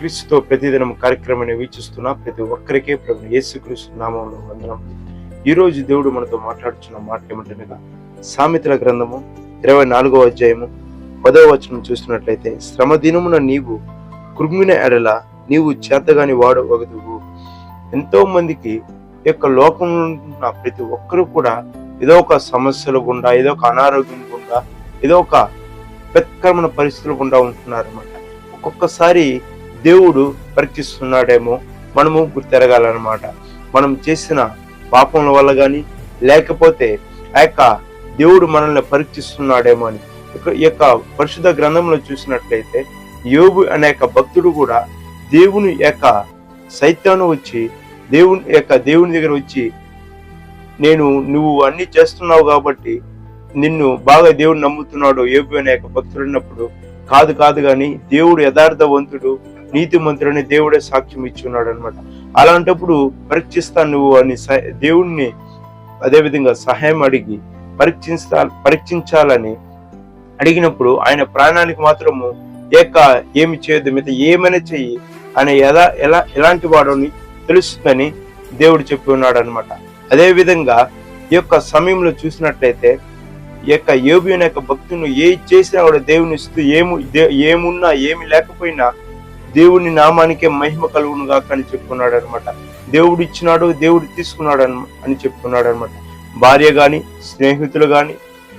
క్రీస్తుతో ప్రతిదినం కార్యక్రమాన్ని వీక్షిస్తున్న ప్రతి ఒక్కరికే ప్రభు యేసుక్రీస్తు నామంలో వందనం. ఈ రోజు దేవుడు మనతో మాట్లాడుతున్న మాట ఏమిటనగా సామెతల గ్రంథము ఇరవై నాలుగో అధ్యాయము పదవ వచనం చూసినట్లయితే శ్రమ దినమున నీవు కృమిన ఎడల నీవు చేతగాని వాడవగదువు. ఎంతో మందికి యొక్క లోకంలో ఉన్న ప్రతి ఒక్కరు కూడా ఏదో ఒక సమస్యలు గుండా ఏదో ఒక అనారోగ్యం గుండా ఏదో ఒక ప్రతిక్రమణ పరిస్థితులు గుండా ఉంటున్నారు అనమాట ఒక్కొక్కసారి దేవుడు పరీక్షిస్తున్నాడేమో మనము గుర్తెరగాలన్నమాట. మనం చేసిన పాపముల వల్ల కానీ లేకపోతే ఆ యొక్క దేవుడు మనల్ని పరీక్షిస్తున్నాడేమో అని. ఈ యొక్క పరిశుద్ధ గ్రంథంలో చూసినట్లయితే యోగు అనే యొక్క భక్తుడు కూడా దేవుని యొక్క సైతాను వచ్చి దేవుని యొక్క దేవుని దగ్గర వచ్చి నేను నువ్వు అన్ని చేస్తున్నావు కాబట్టి నిన్ను బాగా దేవుడు నమ్ముతున్నాడు యోగు అనే యొక్క భక్తుడు ఉన్నప్పుడు కాదు కాదు కానీ దేవుడు యథార్థవంతుడు నీతిమంతుడని దేవుడే సాక్ష్యం ఇచ్చి ఉన్నాడు అనమాట అలాంటప్పుడు పరీక్షిస్తాను నువ్వు అని దేవుణ్ణి అదేవిధంగా సహాయం అడిగి పరీక్షించా పరీక్షించాలని అడిగినప్పుడు ఆయన ప్రాణానికి మాత్రము ఏక ఏమి చేయదు మిగతా ఏమైనా చెయ్యి. ఆయన ఎలా ఎలా ఎలాంటి వాడని తెలుస్తుందని దేవుడు చెప్పి ఉన్నాడు అనమాట అదేవిధంగా ఈ యొక్క సమయంలో చూసినట్లయితే ఈ యొక్క యోబు అనే యొక్క భక్తుని ఏ చేసినా కూడా దేవుని ఇస్తూ ఏము ఏమున్నా ఏమి లేకపోయినా దేవుని నామానికే మహిమ కలుగును గాక అని చెప్పుకున్నాడు అనమాట దేవుడు ఇచ్చినాడు దేవుడు తీసుకున్నాడు అని చెప్పుకున్నాడు అనమాట భార్య గాని స్నేహితులు గాని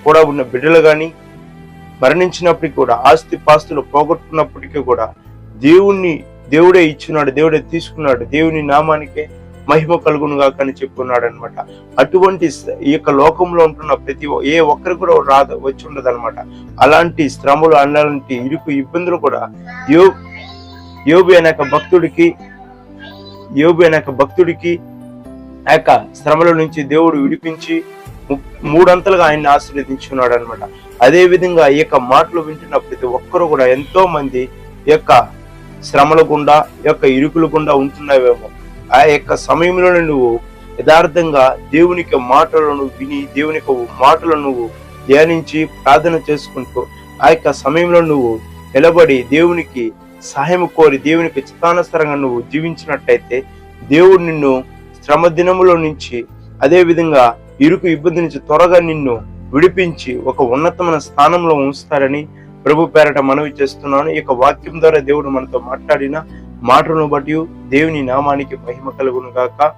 కూడా ఉన్న బిడ్డలు గాని మరణించినప్పటికీ కూడా ఆస్తి పాస్తులు పోగొట్టుకున్నప్పటికీ కూడా దేవుణ్ణి దేవుడే ఇచ్చినాడు దేవుడే తీసుకున్నాడు దేవుని నామానికే మహిమ కలుగును గాక అని చెప్పుకున్నాడు అనమాట అటువంటి ఈ యొక్క లోకంలో ఉంటున్న ప్రతి ఏ ఒక్కరు కూడా రాదు వచ్చి ఉండదు అనమాట అలాంటి శ్రమలు అలాంటి ఇరుకు ఇబ్బందులు కూడా యో యోబు అనే యొక్క భక్తుడికి యోబు అనే భక్తుడికి ఆ యొక్క శ్రమల నుంచి దేవుడు విడిపించి మూడంతలుగా ఆయన్ని ఆశీర్వదించున్నాడు అనమాట అదే విధంగా ఈ యొక్క మాటలు వింటున్న ప్రతి ఒక్కరు కూడా ఎంతో మంది ఈ యొక్క శ్రమల గుండా ఈ యొక్క ఇరుకుల గుండా ఉంటున్నావేమో. ఆ యొక్క సమయంలో నువ్వు యథార్థంగా దేవునికి మాటలను విని దేవుని యొక్క మాటలను నువ్వు ధ్యానించి ప్రార్థన చేసుకుంటూ ఆ యొక్క సమయంలో నువ్వు నిలబడి దేవునికి సహాయం కోరి దేవునికి చిత్తానుసరంగా నువ్వు జీవించినట్టయితే దేవుడు నిన్ను శ్రమ దినములో నుంచి అదే విధంగా ఇరుకు ఇబ్బంది నుంచి త్వరగా నిన్ను విడిపించి ఒక ఉన్నతమైన స్థానంలో ఉంచుతారని ప్రభు పేరట మనవి చేస్తున్నాను. ఈ యొక్క వాక్యం ద్వారా దేవుడు మనతో మాట్లాడిన మాటలను బట్టి దేవుని నామానికి మహిమ కలుగును గాక.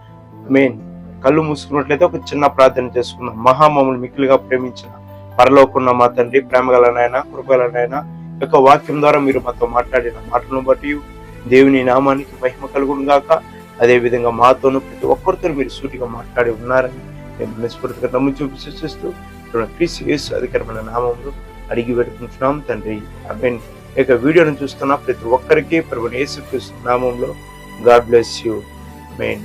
మెయిన్ కళ్ళు మూసుకున్నట్లయితే ఒక చిన్న ప్రార్థన చేసుకుందాం. మహామములు మిక్కులుగా ప్రేమించిన పరలోకున్న మా తండ్రి ప్రేమగల నాయన కృపగల నాయన యొక్క వాక్యం ద్వారా మీరు మాతో మాట్లాడిన మాటలను బట్టి దేవుని నామానికి మహిమ కలుగును గాక. అదేవిధంగా మాతోనూ మాతోను ప్రతి ఒక్కరితో మీరు సూటిగా మాట్లాడి ఉన్నారని నేను మనస్ఫూర్తిగా నమ్ము చూపి సూచిస్తూ క్రీస్తు యేసు అధికారమైన నామంలో అడిగి పెట్టుకుంటున్నాం తండ్రి ఐ ఈ యొక్క వీడియోను చూస్తున్న ప్రతి ఒక్కరికి ప్రభుని యేసు క్రీస్తు నామంలో గాడ్ బ్లెస్ యూ. మెయిన్